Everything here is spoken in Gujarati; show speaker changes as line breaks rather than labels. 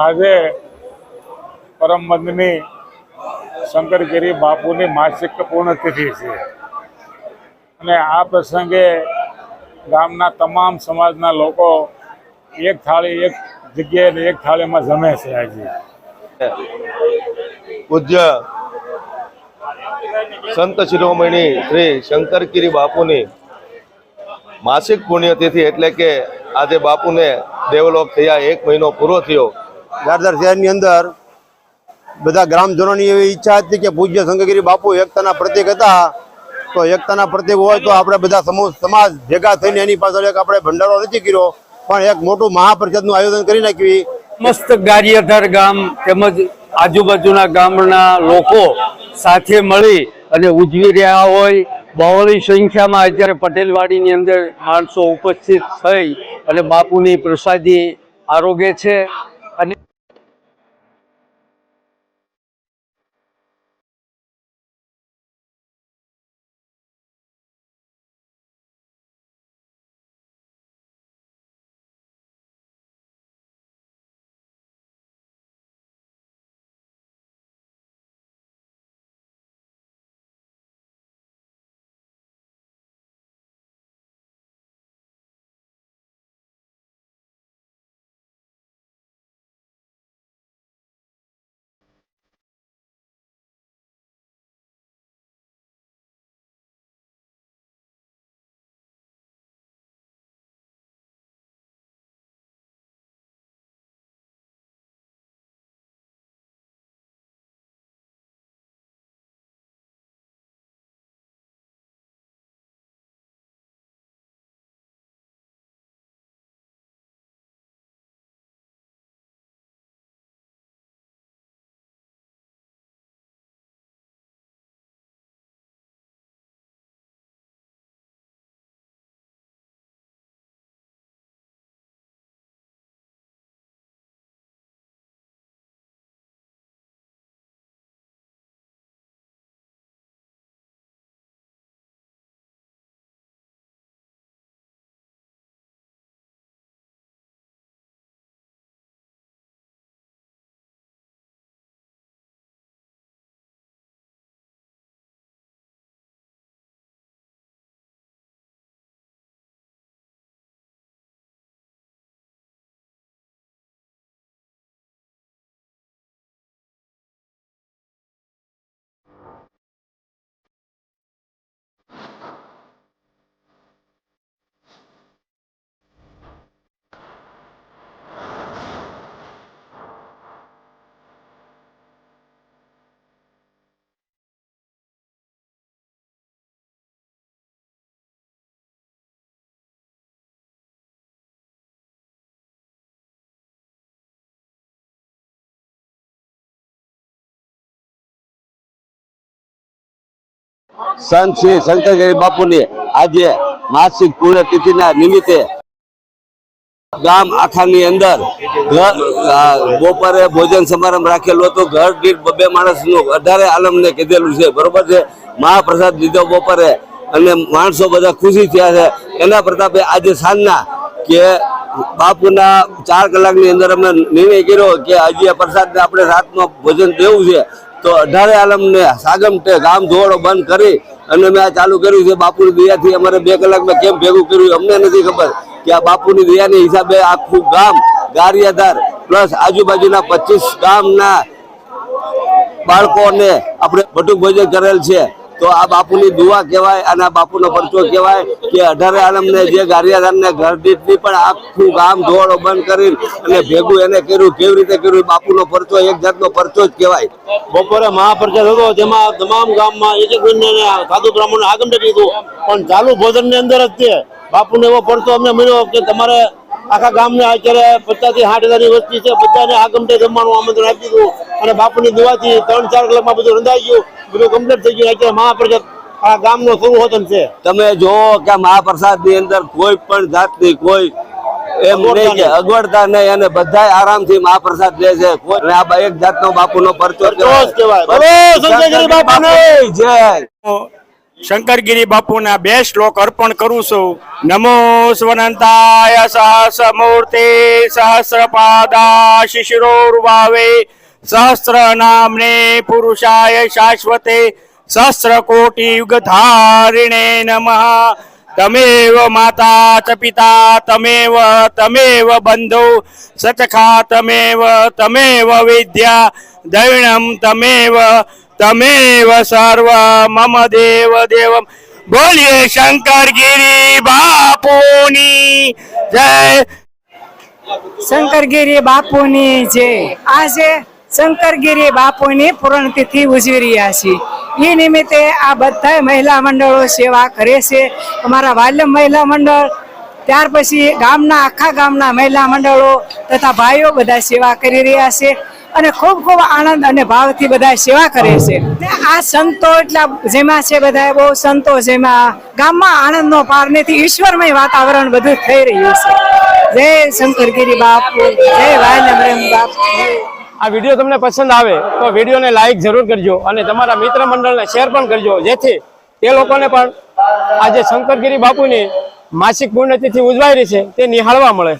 આજે પરમ વંદની શંકરગીરી બાપુની માસિક પૂર્ણતિથિ છે. અને આ પ્રસંગે ગામના તમામ સમાજના લોકો એક થાળી, એક જગ્યાએ એક થાળીમાં જમે છે આજે.
પૂજ્ય સંત શિરોમણી શ્રી શંકરગીરી બાપુની માસિક પુણ્યતિથિ એટલે કે આજે બાપુને દેવલોક થયા એક મહિનો પૂરો થયો.
ગારદાર શહેરની અંદર બધા ગ્રામજનોની એવી ઈચ્છા હતી કે પૂજ્ય શંકરગીરી બાપુ એકતાના પ્રતિક હતા. તો એકતાના પ્રતિક હોય તો આપણે બધા સમૂહ સમાજ ભેગા થઈને એની પાછળ એક આપણે ભંડારો નથી કર્યો, પણ એક મોટું મહાપરિષદનું આયોજન કરી નાખ્યું.
મસ્ત ગારિયાધાર ગામ તેમજ આજુબાજુના ગામના લોકો સાથે મળી અને ઉજવી રહ્યા હોય. બહોળી સંખ્યામાં અત્યારે પટેલવાડીની અંદર માણસો ઉપસ્થિત થઈ અને બાપુની પ્રસાદી આરોગે છે. અને
સંત શ્રી શંકરગીરી બાપુની આજે માસિક પૂર્ણતિથિના નિમિત્તે ગામ આખાની અંદર બપોરે ભોજન સમારંભ રાખેલો હતો. ઘર દીઠ બબે માણસનું અઢારે આલમને કીધેલું છે. બરોબર છે? મહાપ્રસાદ લીધો બપોરે અને માણસો બધા ખુશી થયા છે. એના પ્રતાપે આજે સાંજના કે બાપુના ચાર કલાકની અંદર અમે નિર્ણય કર્યો કે હજી પ્રસાદને આપણે રાતનો ભોજન દેવું છે. તો અઢારે આલમને સાગમટે ગામ ધોવાડો બંધ કરી અને મેં આ ચાલુ કર્યું છે બાપુની દયાથી. અમારે બે કલાકમાં કેમ ભેગું કર્યું અમને નથી ખબર કે આ બાપુની દયાની હિસાબે આખું ગામ ગારિયાધાર પ્લસ આજુબાજુના પચીસ ગામના બાળકોને આપણે બટુક ભોજન કરેલ છે. તો આ બાપુની દુઆ કહેવાય અને આ બાપુનો પરચો કહેવાય કે અઢારે આલમને જે ગારિયાધારને ઘર દીઠની પણ આખું ગામ ધોળો બંધ કરી અને ભેગું એને કર્યું, કેવી રીતે કર્યું, બાપુનો પરચો એક જાતનો પરચો જ કહેવાય.
બપોરે મહાપ્રચાર હતો, જેમાં તમામ ગામમાં એક એક સાધુ બ્રાહ્મણ આગમ દીધું. પણ ચાલુ ભોજનની અંદર જ તે બાપુને એવો પરચો અમને મળ્યો કે તમારે આખા ગામને અત્યારે પચાસથી સાઠ હજારની વસ્તી છે, બધાને આગમટે જમવાનું આમંત્રણ આપી દીધું. અને બાપુની દુવાથી ત્રણ ચાર કલાકમાં બધું રંધાઈ ગયું. બધું કમ્પ્લીટ થઈ ગયું. અત્યારે મહાપ્રસાદ આ ગામનો સુરહોતન છે.
તમે જોવો કે મહાપ્રસાદની અંદર કોઈ પણ જાતની કોઈ એમ નહીં કે અગવડતા નહીં અને બધા આરામથી મહાપ્રસાદ લે છે. કોઈ આ એક જાતનો બાપુનો પરચો! જય.
શંકરગીરી બાપુના બે શ્લોક અર્પણ કરું છું. નમો સ્વનંતાય સહસ્રમૂર્તિ સહસ્રપાદા શિશિરોર્ભાવે સહસ્ર નામને પુરુષાય શાશ્વતે સહસ્ર કોટિ યુગ ધારિણે નમઃ તમેવ માતા ચ પિતા તમેવ તમેવ બંધો સચખા તમેવ તમેવ વિદ્યા દૈણમ તમેવ તમેવ સર્વ મમ દેવ દેવમ બોલીએ શંકર ગિરી બાપુની જય
શંકરગીરી બાપુની જય આજે શંકરગીરી બાપુની પૂર્ણતિથિ ઉજવી રહ્યા છીએ. એ નિમિત્તે આ બધા મહિલા મંડળો સેવા કરે છે. અમારા વાલ્યમ મહિલા મંડળ, ત્યાર પછી ગામના આખા ગામના મહિલા મંડળો તથા ભાઈઓ બધા સેવા કરી રહ્યા છે અને ખૂબ ખૂબ આનંદ અને ભાવથી બધા સેવા કરે છે. આ સંતો એટલા જેમાં છે બધા બહુ સંતો જેમાં. ગામમાં આનંદનો પાર નથી ઈશ્વરમય વાતાવરણ બધું થઈ રહ્યું છે. જય શંકરગીરી બાપુ, જય વાલમ બાપુ, જય.
આ વીડિયો તમને પસંદ આવે તો વિડીયોને લાઇક જરૂર કરજો અને તમારા મિત્ર મંડળને શેર પણ કરજો. જેથી તે લોકોને પણ આજે શંકરગીરી બાપુની માસિક પુણ્યતિથિ ઉજવાઈ રહી છે તે નિહાળવા મળે.